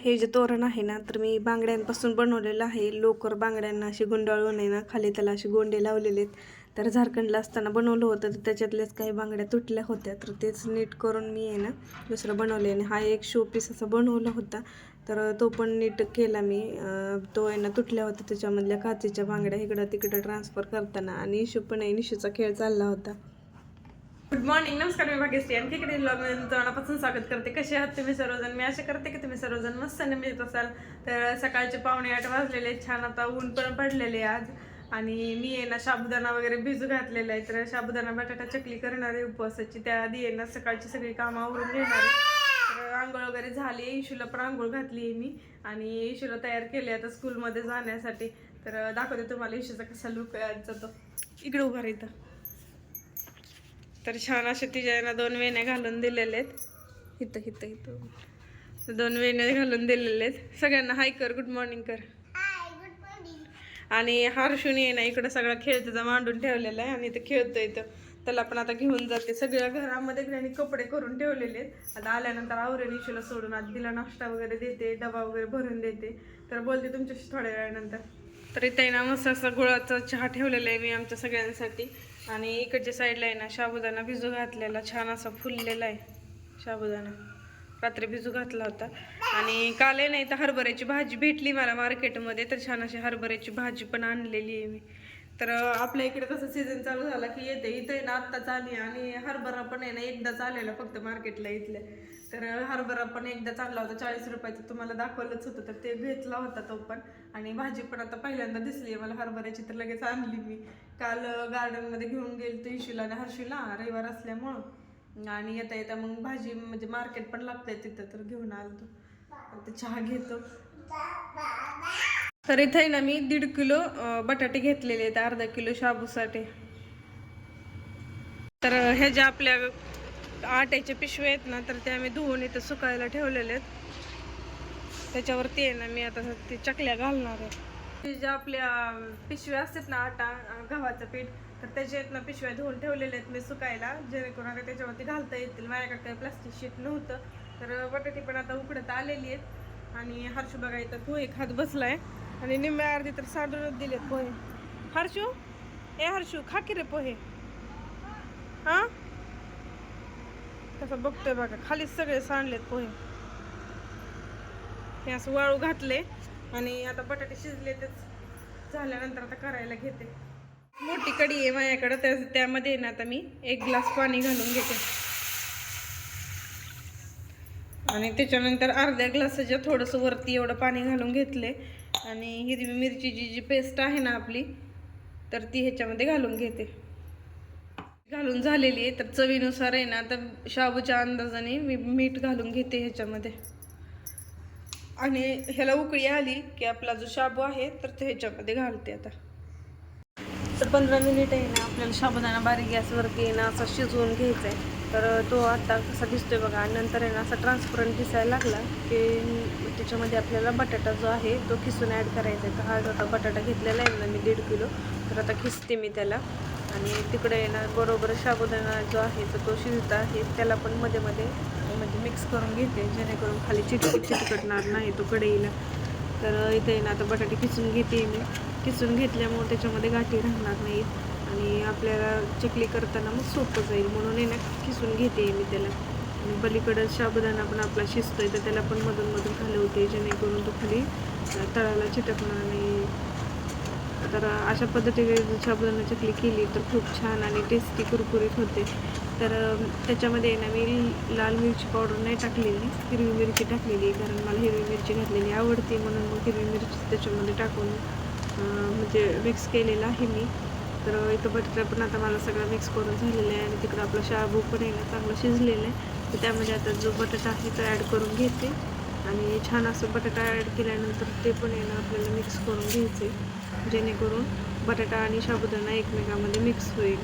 हे जे तोरण आहे ना तर मी बांगड्यांपासून बनवलेलं आहे. लोकर बांगड्यांना अशी गुंडाळून आहे ना खाली त्याला असे गोंडे लावलेले आहेत. तर झारखंडला असताना बनवलं होतं तर त्याच्यातल्याच काही बांगड्या तुटल्या होत्या. तर तेच नीट करून मी आहे ना दुसरं बनवले आणि हा एक शो पीस असा बनवला होता. तर तो पण नीट केला मी. तो आहे ना तुटल्या होत्या. त्याच्यामधल्या काचेच्या बांगड्या इकडं तिकडं ट्रान्सफर करताना आणि इशू पण आहे निशूचा खेळ चालला होता. गुड मॉर्निंग नमस्कार मी भाग्यश्री आणखी इकडे ब्लॉग मनापासून स्वागत करते. कसे आहात तुम्ही सर्वजण? मी असे करते की तुम्ही सर्वजण मस्त निमित असाल. तर सकाळचे पावणे आठ वाजलेले आहेत. छान आता ऊन पण पडलेले आहे आज. आणि मी आहे ना साबुदाणा वगैरे भिजू घातलेला आहे. तर साबुदाणा बटाटा चकली करणार आहे उपवासाची. त्याआधी आहे ना सकाळची सगळी कामं आवरून घेणार आहे. तर आंघोळ वगैरे झाली इशूला पण आंघोळ घातली आहे मी. आणि इशूला तयार केले आता स्कूलमध्ये जाण्यासाठी. तर दाखवते तुम्हाला इशूचा कसा लुक जातो इकडे उभा राहतं तर छान असे तिच्या दोन वेण्या घालून दिलेले आहेत इथं इथं इथं. दोन वेण्या घालून दिलेले आहेत सगळ्यांना हाय कर गुड मॉर्निंग कर. आणि हर्षुनी आहे ना इकडं सगळा खेळ त्याचा मांडून ठेवलेला आहे. आणि इथं खेळतोय इथं त्याला पण आता घेऊन जाते. सगळ्या घरामध्ये त्यांनी कपडे करून ठेवलेले आहेत आता आल्यानंतर आवरेल इशूला सोडून आज तिला नाश्ता वगैरे देते डबा वगैरे भरून देते. तर बोलते तुमच्याशी थोड्या वेळानंतर. तर इथे आहे ना मस्त असा गुळाचा चहा ठेवलेला आहे मी आमच्या सगळ्यांसाठी. आणि इकडच्या साईडला आहे ना साबुदाणा भिजू घातलेला छान असा फुललेला आहे साबुदाणा रात्री भिजू घातला होता. आणि काल आहे नाही तर हरभऱ्याची भाजी भेटली मला मार्केटमध्ये तर छान अशी हरभऱ्याची भाजी पण आणलेली आहे मी. तर आपल्या इकडे कसं सीझन चालू झाला की येते इथे आहे ना आत्ताच आली आणि हरभरा पण आहे ना एकदाच आलेला फक्त मार्केटला इथल्या. तर हरभरा पण एकदाच आणला होता चाळीस रुपयाचा तुम्हाला दाखवलंच होतं तर ते घेतला होता तो पण. आणि भाजी पण आता पहिल्यांदा दिसली आहे मला हरभऱ्याची तर लगेच आणली मी. काल गार्डनमध्ये घेऊन गेली तो इशूला आणि हर्षूला रविवार असल्यामुळं. आणि येता येता मग भाजी म्हणजे मार्केट पण लागतंय तिथं तर घेऊन आलो तो चहा घेतो. तर इथे आहे ना मी दीड किलो बटाटे घेतलेले आहेत अर्धा किलो शाबूसाठी. तर ह्या ज्या आपल्या आट्याच्या पिशव्या आहेत ना तर त्या आम्ही धुवून इथं सुकायला ठेवलेले आहेत. त्याच्यावरती आहे ना मी आता ते चकल्या घालणार आहे. ते ज्या आपल्या पिशव्या असतात ना आटा गव्हाचं पीठ तर त्याच्यात ना पिशव्या धुवून ठेवलेल्या आहेत मी सुकायला. जेणेकरून आता त्याच्यावरती घालता येतील. माझ्याकडे काही प्लास्टिक शीट नव्हतं. तर बटाटे पण आता उकडत आलेली आहेत. आणि हर्ष बघा इथं हात बसला आहे आणि निम्मे अर्धी तर सांडूनच दिलेत पोहे. हर्षू? ए हर्षू खा की रे पोहे? हा? तसं बघतोय बघा खाली सगळे सांडलेत पोहे. हे असं वाळू घातले आणि आता बटाटे शिजले तेच झाल्यानंतर आता करायला घेते. मोठी कढी आहे माझ्याकडं त्या त्यामध्ये ना आता मी एक ग्लास पाणी घालून घेते. आणि त्याच्यानंतर अर्ध्या ग्लासाच्या थोडंसं वरती एवढं पाणी घालून घेतले आणि हिरवी मिरचीची जी पेस्ट आहे ना आपली तर ती ह्याच्यामध्ये घालून घेते. घालून झालेली आहे तर चवीनुसार आहे ना तर शाबूच्या अंदाजाने मी मीठ घालून घेते ह्याच्यामध्ये. आणि ह्याला उकळी आली की आपला जो शाबू आहे तर ते ह्याच्यामध्ये घालते आता. तर पंधरा मिनिट आहे ना आपल्याला शाबूदाना बारीक गॅसवरती आहे ना असा शिजवून घ्यायचा आहे. तर तो आता कसा दिसतोय बघा. आणि नंतर आहे ना असा ट्रान्सपरंट दिसायला लागला की त्याच्यामध्ये आपल्याला बटाटा जो आहे तो खिसून ॲड करायचा आहे. तर हा आता बटाटा घेतलेला आहे ना मी दीड किलो तर आता खिसते मी त्याला. आणि तिकडे आहे ना बरोबर साबुदाणा जो आहे तर तो शिजत आहे. त्याला पण मध्ये मध्ये म्हणजे मिक्स करून घेते जेणेकरून खाली चिटकट चिटकटणार नाही तो कढईला. तर इथे ना आता बटाटे खिसून घेते मी. खिसून घेतल्यामुळे त्याच्यामध्ये गाठी राहणार नाहीत. आणि आपल्याला चकली करताना मग सोपं जाईल. म्हणून आहे ना किसून घेते मी त्याला. आणि पलीकडं साबुदाणा पण आपला शिजतोय तर त्याला पण मधून मधून हलवते जेणेकरून तो खाली तळाला चिटकणार नाही. तर अशा पद्धतीने जर साबुदाणा चकली केली तर खूप छान आणि टेस्टी कुरकुरीत होते. तर त्याच्यामध्ये ना मी लाल मिरची पावडर नाही टाकलेली हिरवी मिरची टाकलेली कारण मला हिरवी मिरची घातलेली आवडते म्हणून मग हिरवी मिरची त्याच्यामध्ये टाकून म्हणजे मिक्स केलेलं आहे मी. तर इथं बटाटा पण आता मला सगळं मिक्स करून झालेला आहे आणि तिकडं आपलं शाबू पण आहे ना चांगलं शिजलेलं आहे. तर त्यामध्ये आता जो बटाटा आहे तो ॲड करून घेते. आणि छान असं बटाटा ॲड केल्यानंतर ते पण आहे ना आपल्याला मिक्स करून घ्यायचे. जेणेकरून बटाटा आणि शाबुदाणा एकमेकामध्ये मिक्स होईल.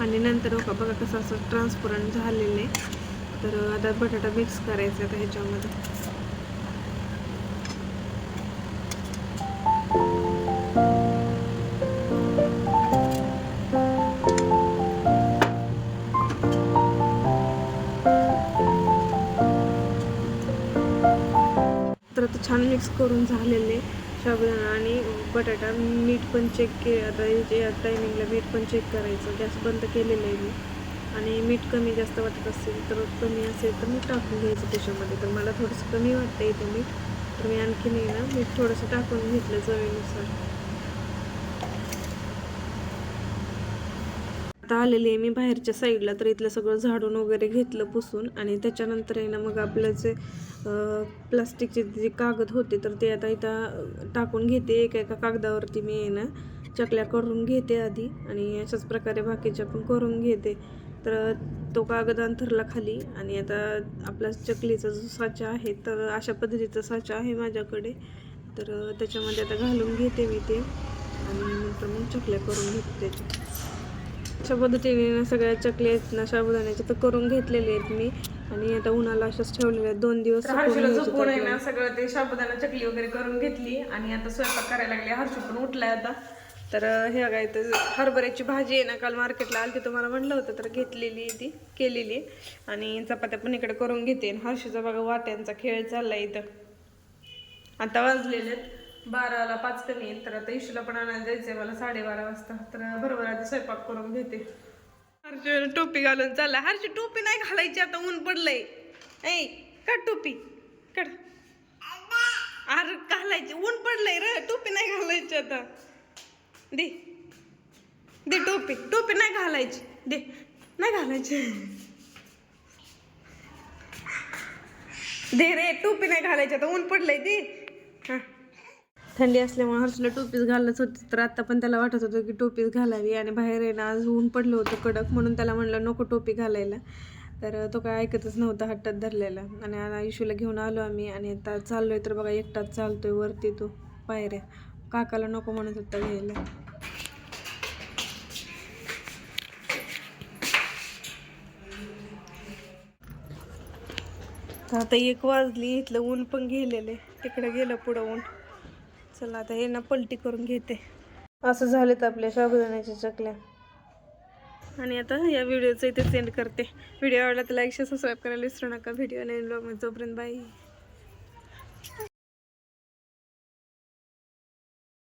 आणि नंतर हो का बघा कसं असं ट्रान्सपरंट झालेलं आहे. तर आता बटाटा मिक्स करायचा आता ह्याच्यामध्ये. छान मिक्स करून झालेले साबुदाणा आणि बटाटा मीठ पण चेक के आता या टायमिंगला मीठ पण चेक करायचं गॅस बंद केलेलं आहे मी. आणि मीठ कमी जास्त वाटत असेल तर कमी असेल तर मी टाकून घ्यायचं त्याच्यामध्ये. तर मला थोडंसं कमी वाटतं इथं मीठ. तर मी आणखीन नाही ना मीठ थोडंसं टाकून घेतलं चवीनुसार. आता आलेली आहे. मी बाहेरच्या साईडला तर इथलं सगळं झाडून वगैरे घेतलं पुसून आणि त्याच्यानंतर आहे ना मग आपलं जे प्लास्टिकचे जे कागद होते तर ते आता इथं टाकून घेते. एका एका कागदावरती मी आहे ना चकल्या करून घेते आधी आणि अशाच प्रकारे बाकीच्या पण करून घेते. तर तो कागद अंथरला खाली आणि आता आपला चकलीचा जो साचा आहे तर अशा पद्धतीचा साचा आहे माझ्याकडे. तर त्याच्यामध्ये आता घालून घेते मी ते आणि नंतर मग चकल्या करून घेते त्याच्या अशा पद्धतीने ना सगळ्या चकल्या आहेत ना साबुदाण्याच्या तर करून घेतलेले आहेत मी. आणि आता उन्हाला अशाच ठेवलेल्या आहेत. दोन दिवस झोपून आहे. ना सगळं ते साबुदाणा चकली वगैरे करून घेतली. आणि आता स्वयंपाक करायला लागले. हर्षू पण उठलाय आता. तर हे काय तर हरभऱ्याची भाजी आहे ना काल मार्केटला आली ते तुम्हाला म्हणलं होतं तर घेतलेली ती केलेली. आहे. आणि चपात्या पण इकडे करून घेते. हर्षूचा बघा वाट्यांचा खेळ चाललाय इथं. आता वाजलेले आहेत. बाराला पाच कमी आहेत तर आता इशूला पण आणायला जायचंय मला साडेबारा वाजता. तर बरोबर आधी स्वयंपाक करून घेते. हर्षू टोपी घालून चालला हर्षू टोपी नाही घालायची आता ऊन पडलंय. ऐ का टोपी. काढ. अरे घालायची. ऊन पडलंय र. टोपी नाही घालायची आता. दे. दे टोपी. टोपी नाही घालायची. दे. नाही घालायची. दे रे टोपी नाही घालायची. आता ऊन पडलंय दे. थंडी असल्यामुळे हर्षला टोपीस घालत होती. तर आता पण त्याला वाटत होतं की टोपीस घालावी आणि बाहेर आहे ना आज ऊन पडलं होतं कडक म्हणून त्याला म्हणलं नको टोपी घालायला. तर तो काय ऐकतच नव्हता हट्टात धरलेला. आणि आता घेऊन आलो आम्ही आणि आता चाललोय तर बघा एकटाच चालतोय वरती तो पायऱ्या काकाला नको म्हणत होता घ्यायला. तर आता एक वाजली इथलं ऊन पण गेलेलं आहे. तिकडे गेलं पुढं ऊन. चला आता हे ना पलटी करून घेते. असं झालेत आपल्या शाबुदाण्याच्या चकल्या. आणि आता या व्हिडिओचं इथे सेंड करते. व्हिडिओ आवडला तर लाईक सबस्क्राईब करायला विसरू नका. व्हिडिओ नाही ब्लॉग बाई